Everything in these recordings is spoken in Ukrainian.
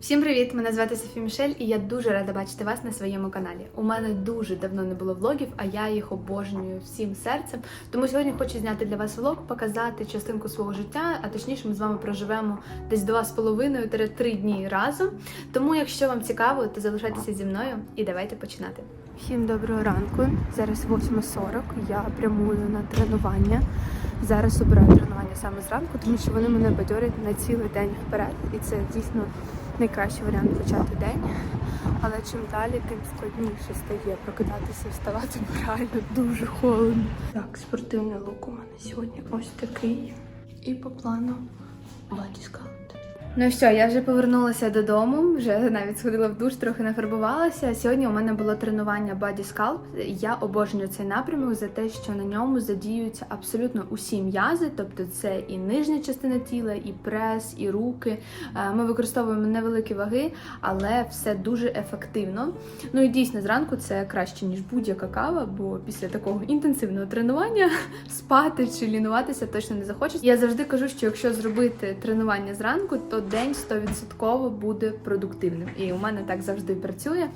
Всім привіт! Мене звати Софі Мішель, і я дуже рада бачити вас на своєму каналі. У мене дуже давно не було влогів, а я їх обожнюю всім серцем. Тому сьогодні хочу зняти для вас влог, показати частинку свого життя, а точніше, ми з вами проживемо десь два з половиною три дні разом. Тому, якщо вам цікаво, то залишайтеся зі мною і давайте починати. Всім доброго ранку. Зараз 8.40. Я прямую на тренування. Зараз обираю тренування саме зранку, тому що вони мене бадьорять на цілий день вперед, і це дійсно найкращий варіант почати день. Але чим далі, тим складніше стає прокидатися, вставати, бо реально дуже холодно. Так, спортивний лук у мене сьогодні ось такий. І по плану батіскаут. Ну все, я вже повернулася додому, вже навіть сходила в душ, трохи нафарбувалася. Сьогодні у мене було тренування Body Sculpt. Я обожнюю цей напрямок за те, що на ньому задіюються абсолютно усі м'язи, тобто це і нижня частина тіла, і прес, і руки. Е, Ми використовуємо невеликі ваги, але все дуже ефективно. Ну і дійсно зранку це краще ніж будь-яка кава, бо після такого інтенсивного тренування спати чи лінуватися точно не захочеться. Я завжди кажу, що якщо зробити тренування зранку, то день 100% буде продуктивним. І у мене так завжди працює.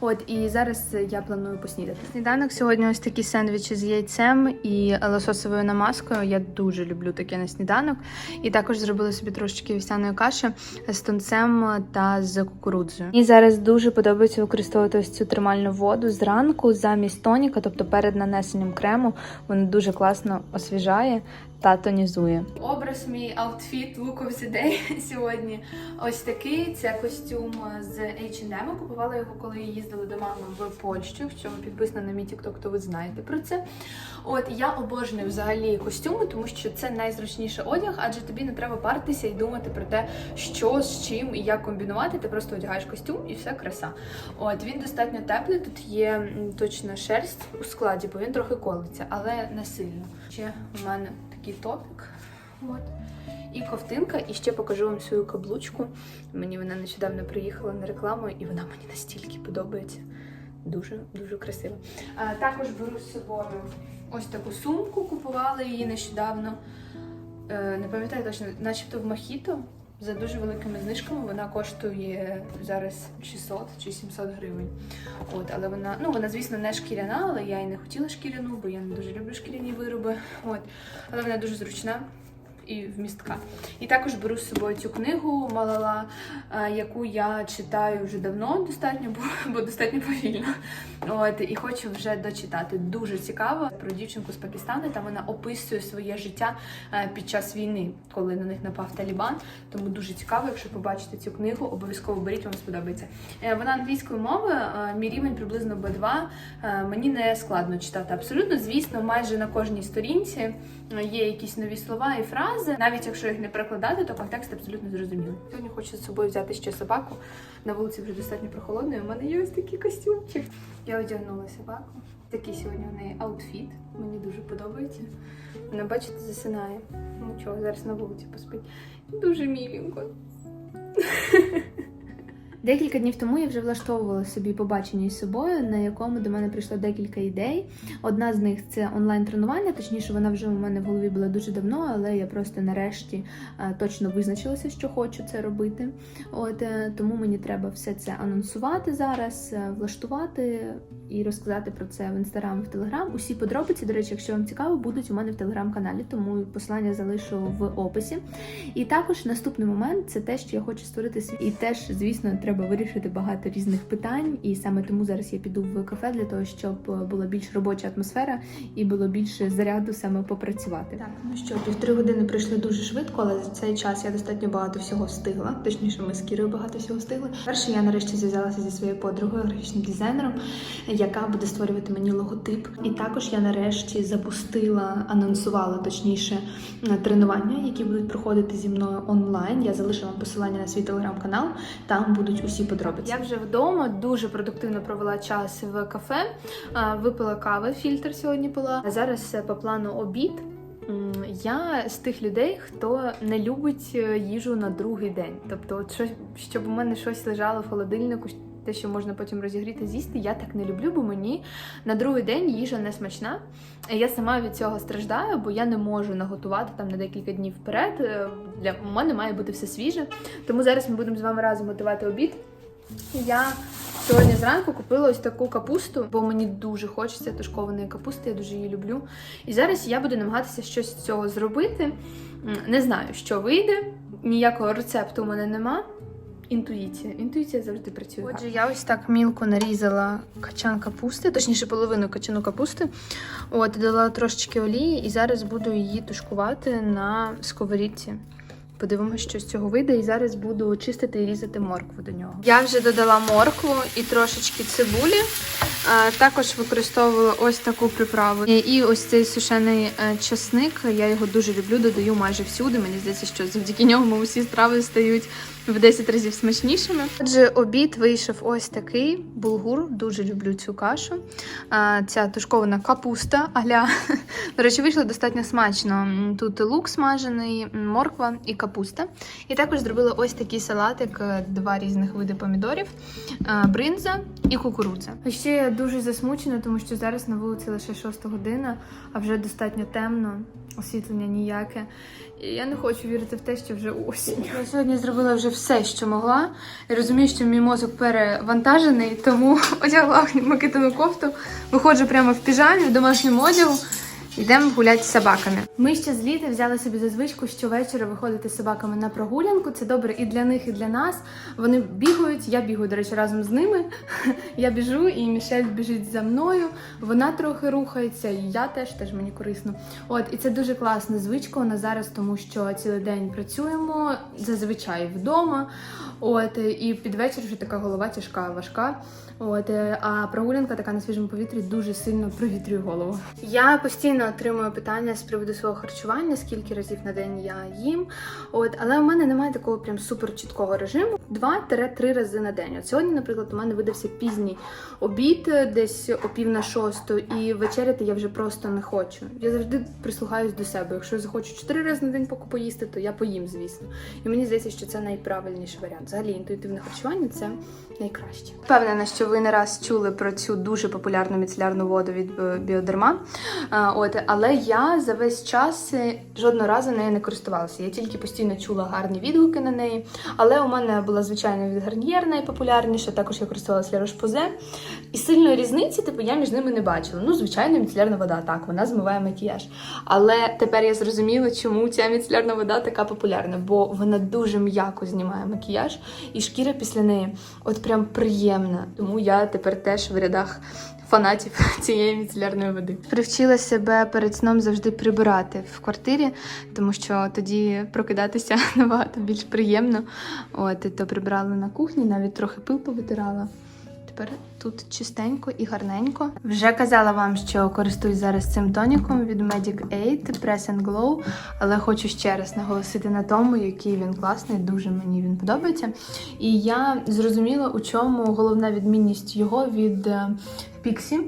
От і зараз я планую поснідати. Сніданок сьогодні ось такі сендвічі з яйцем і лососовою намазкою. Я дуже люблю таке на сніданок. І також зробила собі трошечки вівсяної каші з тунцем та з кукурудзою. І зараз дуже подобається використовувати ось цю термальну воду зранку замість тоніка, тобто перед нанесенням крему. Воно дуже класно освіжає та тонізує. Образ мій аутфіт of the сьогодні. Ось такий. Це костюм з H&M. Купувала його, коли їздила до мами в Польщу. В чому підписана на мій TikTok, то ви знаєте про це. От я обожнюю взагалі костюми, тому що це найзручніший одяг, адже тобі не треба паритися і думати про те, що з чим і як комбінувати. Ти просто одягаєш костюм і все краса. От він достатньо теплий. Тут є точно шерсть у складі, бо він трохи колиться, але не сильно. Ще у мене такий топік. От. І ковтинка, і ще покажу вам свою каблучку. Мені вона нещодавно приїхала на рекламу, і вона мені настільки подобається. Дуже дуже красиво. А, також беру з собою ось таку сумку, купувала її нещодавно. Е, не пам'ятаю точно, начебто в Махіто. За дуже великими знижками вона коштує зараз 600 чи 700 гривень. От, але вона, ну вона, звісно, не шкіряна, але я і не хотіла шкіряну, бо я не дуже люблю шкіряні вироби. От, але вона дуже зручна і вмістка. І також беру з собою цю книгу Малала, е, яку я читаю вже давно достатньо, бо, достатньо повільно. От, і хочу вже дочитати. Дуже цікаво про дівчинку з Пакистану. Там вона описує своє життя е, під час війни, коли на них напав Талібан. Тому дуже цікаво, якщо побачите цю книгу, обов'язково беріть, вам сподобається. Е, Вона англійською мовою, мій рівень приблизно B2. Е, Мені не складно читати абсолютно. Звісно, майже на кожній сторінці є якісь нові слова і фрази. Навіть якщо їх не перекладати, то контекст абсолютно зрозумілий. Сьогодні хочу з собою взяти ще собаку. На вулиці вже достатньо прохолодно. і У мене є ось такий костюмчик. Я одягнула собаку. Такий сьогодні у неї аутфіт. Мені дуже подобається. Вона, бачите, засинає. Нічого, зараз на вулиці поспить. Дуже міленько. Декілька днів тому я вже влаштовувала собі побачення із собою, на якому до мене прийшло декілька ідей. Одна з них це онлайн-тренування, точніше, вона вже у мене в голові була дуже давно, але я просто нарешті е, точно визначилася, що хочу це робити. От е, тому мені треба все це анонсувати зараз, е, влаштувати і розказати про це в інстаграм, в телеграм. Усі подробиці, до речі, якщо вам цікаво, будуть у мене в телеграм-каналі, тому посилання залишу в описі. І також наступний момент це те, що я хочу створити свій. І теж, звісно, треба вирішити багато різних питань. І саме тому зараз я піду в кафе для того, щоб була більш робоча атмосфера і було більше заряду саме попрацювати. Так, ну що, півтори години пройшли дуже швидко, але за цей час я достатньо багато всього встигла. Точніше, ми з Кірою багато всього встигли. Перше, я нарешті зв'язалася зі своєю подругою, графічним дизайнером, яка буде створювати мені логотип. І також я нарешті запустила, анонсувала точніше тренування, які будуть проходити зі мною онлайн. Я залишила вам посилання на свій телеграм-канал. Там будуть усі подробиці. Я вже вдома дуже продуктивно провела час в кафе, випила кави, фільтр сьогодні пила. А зараз по плану обід. Я з тих людей, хто не любить е, їжу на другий день. Тобто, от щось, щоб у мене щось лежало в холодильнику, те, що можна потім розігріти, з'їсти, я так не люблю, бо мені на другий день їжа не смачна. Я сама від цього страждаю, бо я не можу наготувати там на декілька днів вперед. Е, Для мене має бути все свіже. Тому зараз ми будемо з вами разом готувати обід. Я сьогодні зранку купила ось таку капусту, бо мені дуже хочеться тушкованої капусти, я дуже її люблю. І зараз я буду намагатися щось з цього зробити. Не знаю, що вийде. Ніякого рецепту у мене нема. Інтуїція. Інтуїція завжди працює. Отже, я ось так мілко нарізала качан капусти, точніше половину качану капусти. От, додала трошечки олії і зараз буду її тушкувати на сковорідці. Подивимося, що з цього вийде, і зараз буду чистити і різати моркву до нього. Я вже додала моркву і трошечки цибулі. Також використовую ось таку приправу. І, і ось цей сушений е, часник. Я його дуже люблю, додаю майже всюди. Мені здається, що завдяки ньому усі страви стають в 10 разів смачнішими. Отже, обід вийшов ось такий булгур. Дуже люблю цю кашу. А, ця тушкована капуста. Аля. До речі, вийшло достатньо смачно. Тут лук смажений, морква і капуста. І також зробила ось такий салатик, е, два різних види помідорів, е, бринза і кукурудза. А ще я дуже засмучена, тому що зараз на вулиці лише 6 година, а вже достатньо темно, освітлення ніяке. І я не хочу вірити в те, що вже осінь. Я сьогодні зробила вже все, що могла. Я розумію, що мій мозок перевантажений, тому одягла макетину кофту, виходжу прямо в піжамі, в домашньому одягу. Йдемо гуляти з собаками. Ми ще з літа взяли собі за звичку щовечора виходити з собаками на прогулянку. Це добре і для них, і для нас. Вони бігають. Я бігаю, до речі, разом з ними. Я біжу, і Мішель біжить за мною. Вона трохи рухається, і я теж теж мені корисно. От і це дуже класна звичка нас зараз, тому що цілий день працюємо зазвичай вдома. От і під вечір вже така голова тяжка, важка. От а прогулянка така на свіжому повітрі дуже сильно провітрює голову. Я постійно отримую питання з приводу свого харчування, скільки разів на день я їм. От, але у мене немає такого прям супер чіткого режиму. Два-три рази на день. От сьогодні, наприклад, у мене видався пізній обід, десь о пів на шосту, і вечеряти я вже просто не хочу. Я завжди прислухаюсь до себе. Якщо я захочу чотири рази на день поїсти, то я поїм, звісно. І мені здається, що це найправильніший варіант. Взагалі, інтуїтивне харчування це найкраще. Впевнена, що ви не раз чули про цю дуже популярну міцелярну воду від е, Біодерма. От, але я за весь час е, жодного разу нею не користувалася. Я тільки постійно чула гарні відгуки на неї. Але у мене була звичайно від Гарнієр найпопулярніша, також я користувалася Рошпозе. І сильної різниці, типу, я між ними не бачила. Ну, звичайно, міцелярна вода, так, вона змиває макіяж. Але тепер я зрозуміла, чому ця міцелярна вода така популярна, бо вона дуже м'яко знімає макіяж, і шкіра після неї от прям приємна. Тому я тепер теж в рядах фанатів цієї міцелярної води. Привчила себе перед сном завжди прибирати в квартирі, тому що тоді прокидатися набагато більш приємно. От то прибрала на кухні, навіть трохи пил повитирала. Тепер тут чистенько і гарненько. Вже казала вам, що користуюсь зараз цим тоніком від Medic 8 Press and Glow, але хочу ще раз наголосити на тому, який він класний, дуже мені він подобається. І я зрозуміла, у чому головна відмінність його від е, Pixie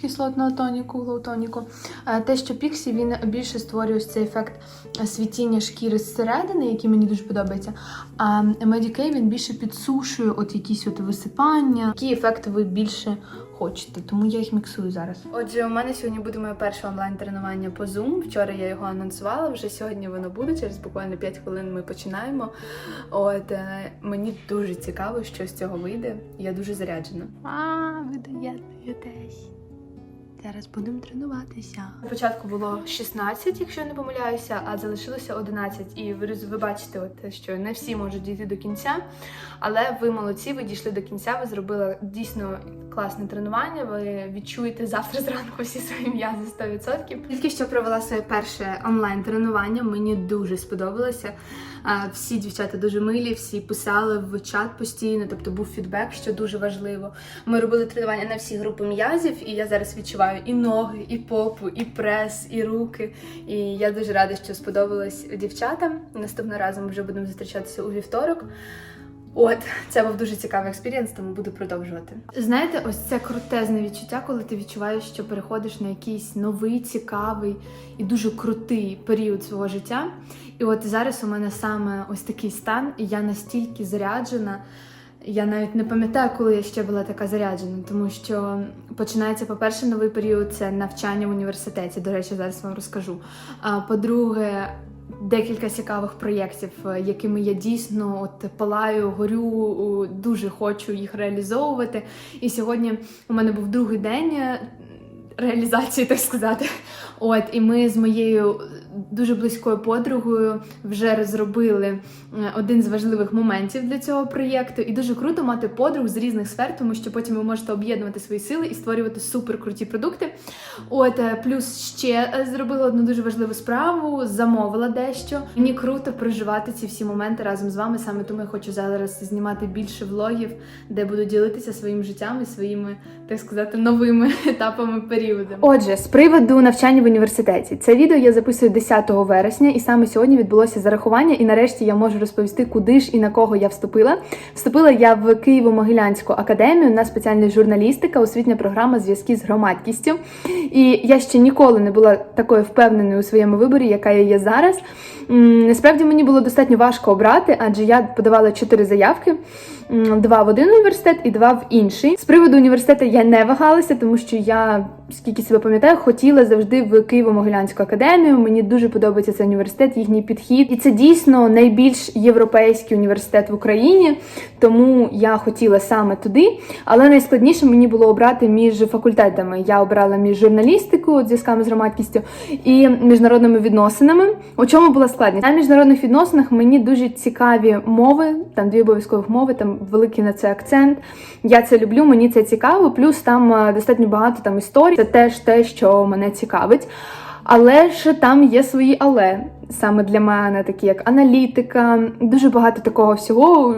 кислотного тоніку, глоутоніку. Е, Те, що Pixie, він більше створює ось цей ефект світіння шкіри зсередини, який мені дуже подобається. А Medicare він більше підсушує от якісь от висипання. Який ефект ви більше хочете, тому я їх міксую зараз. Отже, у мене сьогодні буде моє перше онлайн-тренування по Zoom. Вчора я його анонсувала, вже сьогодні воно буде. Через буквально 5 хвилин ми починаємо. От е, мені дуже цікаво, що з цього вийде. Я дуже заряджена. А, ви доєднуєтесь. Зараз будемо тренуватися. Спочатку було 16, якщо я не помиляюся, а залишилося 11. І ви, ви бачите, от, що не всі можуть дійти до кінця. Але ви молодці, ви дійшли до кінця, ви зробили дійсно класне тренування. Ви відчуєте завтра зранку всі свої м'язи 100%. Тільки що провела своє перше онлайн тренування. Мені дуже сподобалося. Всі дівчата дуже милі, всі писали в чат постійно, тобто був фідбек, що дуже важливо. Ми робили тренування на всі групи м'язів, і я зараз відчуваю і ноги, і попу, і прес, і руки. І я дуже рада, що сподобалось дівчатам. Наступного разу ми вже будемо зустрічатися у вівторок. От, це був дуже цікавий експірієнс, тому буду продовжувати. Знаєте, ось це крутезне відчуття, коли ти відчуваєш, що переходиш на якийсь новий, цікавий і дуже крутий період свого життя. І от зараз у мене саме ось такий стан, і я настільки заряджена. Я навіть не пам'ятаю, коли я ще була така заряджена, тому що починається, по-перше, новий період це навчання в університеті. До речі, зараз вам розкажу. А по-друге, декілька цікавих проєктів, е, якими я дійсно от палаю, горю, дуже хочу їх реалізовувати. І сьогодні у мене був другий день. Реалізації, так сказати. От, і ми з моєю дуже близькою подругою вже розробили один з важливих моментів для цього проєкту. І дуже круто мати подруг з різних сфер, тому що потім ви можете об'єднувати свої сили і створювати супер круті продукти. От е, плюс ще е, зробила одну дуже важливу справу, замовила дещо. Мені круто проживати ці всі моменти разом з вами. Саме тому я хочу зараз знімати більше влогів, де буду ділитися своїм життям і своїми, так сказати, новими етапами періоду. Отже, з приводу навчання в університеті, це відео я записую 10 вересня, і саме сьогодні відбулося зарахування. І нарешті я можу розповісти, куди ж і на кого я вступила. Вступила я в Києво-Могилянську академію на спеціальність журналістика, освітня програма зв'язки з громадськістю. І я ще ніколи не була такою впевненою у своєму виборі, яка я є зараз. Насправді мені було достатньо важко обрати, адже я подавала чотири заявки: два в один університет і два в інший. З приводу університету я не вагалася, тому що я, скільки себе пам'ятаю, хотіла завжди в Києво-Могилянську академію. Мені дуже подобається цей університет, їхній підхід. І це дійсно найбільш європейський університет в Україні, тому я хотіла саме туди. Але найскладніше мені було обрати між факультетами. Я обрала між журналістикою, зв'язками з громадськістю, і міжнародними відносинами. У чому була складність? На міжнародних відносинах мені дуже цікаві мови, там дві обов'язкових мови, там великий на це акцент. Я це люблю, мені це цікаво. Плюс там е, достатньо багато там історій. Це теж те, що мене цікавить. Але ж там є свої але саме для мене, такі як аналітика, дуже багато такого всього,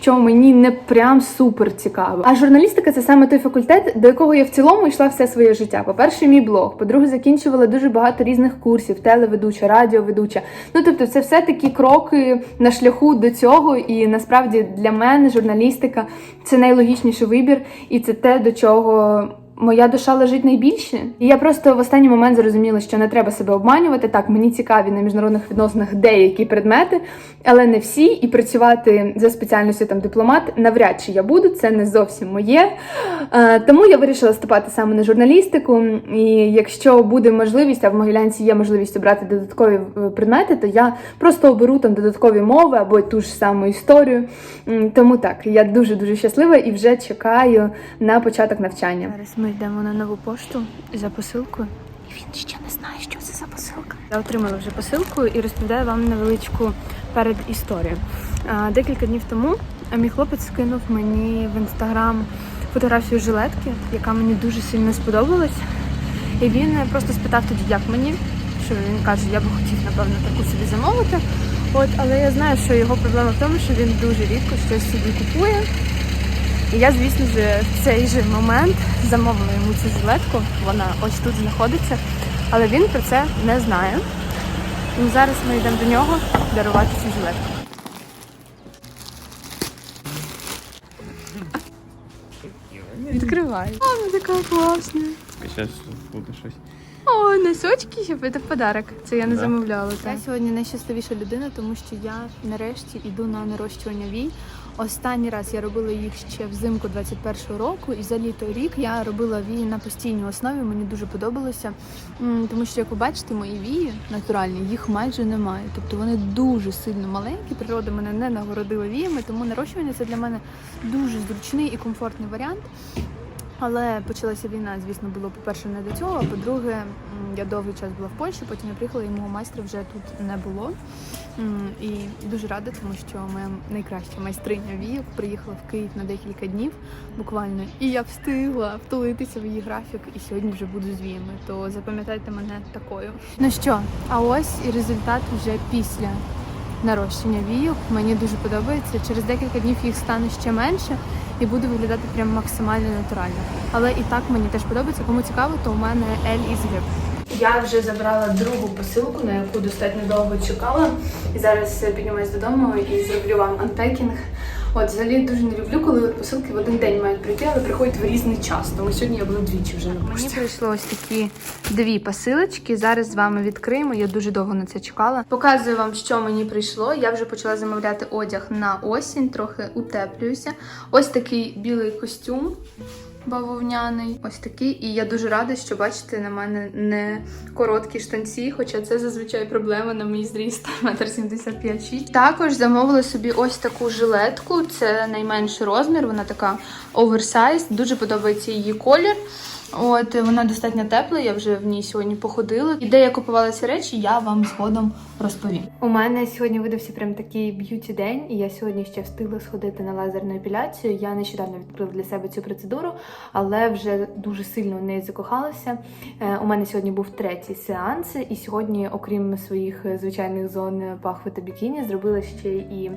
що мені не прям супер цікаво. А журналістика це саме той факультет, до якого я в цілому йшла все своє життя. По-перше, мій блог, по-друге, закінчувала дуже багато різних курсів, телеведуча, радіоведуча. Ну тобто, це все такі кроки на шляху до цього. І насправді для мене журналістика це найлогічніший вибір, і це те, до чого моя душа лежить найбільше. І я просто в останній момент зрозуміла, що не треба себе обманювати. Так, мені цікаві на міжнародних відносинах деякі предмети, але не всі. І працювати за спеціальністю там дипломат навряд чи я буду, це не зовсім моє. Е, Тому я вирішила ступати саме на журналістику. І якщо буде можливість, а в Могилянці є можливість обрати додаткові е, предмети, то я просто оберу там додаткові мови або ту ж саму історію. Тому так, я дуже дуже щаслива і вже чекаю на початок навчання. Зараз ми йдемо на нову пошту за посилкою. І він ще не знає, що це за посилка. Я отримала вже посилку і розповідаю вам невеличку передісторію. Декілька днів тому мій хлопець скинув мені в інстаграм фотографію жилетки, яка мені дуже сильно сподобалась. І він просто спитав тоді, як мені. Що він каже, я би хотів, напевно, таку собі замовити. От, але я знаю, що його проблема в тому, що він дуже рідко щось собі купує. І я, звісно в цей же момент замовила йому цю жилетку. Вона ось тут знаходиться, але він про це не знає. І зараз ми йдемо до нього дарувати цю жилетку. Відкривай. О, вона така класна. Зараз буде щось. О, носочки ще це подарок. Це я не Да. замовляла. Я сьогодні найщасливіша людина, тому що я нарешті йду на нарощування вій. Останній раз я робила їх ще взимку 21-го року, і за літо рік я робила вії на постійній основі. Мені дуже подобалося, тому що, як ви бачите, мої вії натуральні, їх майже немає. Тобто вони дуже сильно маленькі. Природа мене не нагородила віями, тому нарощування це для мене дуже зручний і комфортний варіант. Але почалася війна, звісно, було по-перше, не до цього. А по-друге, я довгий час була в Польщі, потім я приїхала, і мого майстра вже тут не було. І дуже рада, тому що моя найкраща майстриня віїв приїхала в Київ на декілька днів буквально. І я встигла втулитися в її графік, і сьогодні вже буду з віями. То запам'ятайте мене такою. Ну що, а ось і результат вже після нарощення війок. Мені дуже подобається. Через декілька днів їх стане ще менше і буду виглядати прям максимально натурально. Але і так мені теж подобається. Кому цікаво, то у мене L із гриб. Я вже забрала другу посилку, на яку достатньо довго чекала. І зараз піднімаюсь додому і зроблю вам анпекінг. От взагалі я дуже не люблю, коли посилки в один день мають прийти, але приходять в різний час. Тому сьогодні я буду двічі вже на пошті. Мені прийшло ось такі дві посилочки. Зараз з вами відкриємо. Я дуже довго на це чекала. Показую вам, що мені прийшло. Я вже почала замовляти одяг на осінь, трохи утеплююся. Ось такий білий костюм. Бавовняний, ось такий, і я дуже рада, що бачите на мене не короткі штанці, хоча це зазвичай проблема на мій зріст, метр 75 Також замовила собі ось таку жилетку. Це найменший розмір, вона така оверсайз. Дуже подобається її колір. От вона достатньо тепла, я вже в ній сьогодні походила. І де я купувала ці речі, я вам згодом розповім. У мене сьогодні видався прям такий б'юті день, і я сьогодні ще встигла сходити на лазерну епіляцію. Я нещодавно відкрила для себе цю процедуру, але вже дуже сильно в неї закохалася. Е, У мене сьогодні був третій сеанс, і сьогодні, окрім своїх е, звичайних зон пахви та бікіні, зробила ще і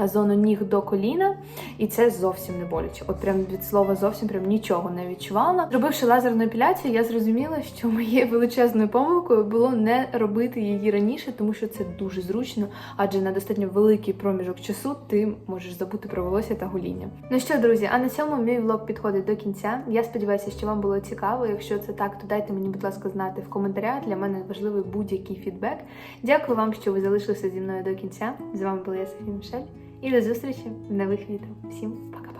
е, зону ніг до коліна, і це зовсім не боляче. От прям від слова зовсім прям нічого не відчувала. Зробивши лазерну епіляцію, я зрозуміла, що моєю величезною помилкою було не робити її раніше, тому що це дуже зручно, адже на достатньо великий проміжок часу ти можеш забути про волосся та гоління. Ну що, друзі, а на цьому мій влог підходить до кінця. Я сподіваюся, що вам було цікаво. Якщо це так, то дайте мені, будь ласка, знати в коментарях. Для мене важливий будь-який фідбек. Дякую вам, що ви залишилися зі мною до кінця. З вами була я Софія Мішель. І до зустрічі в нових відео. Всім пока!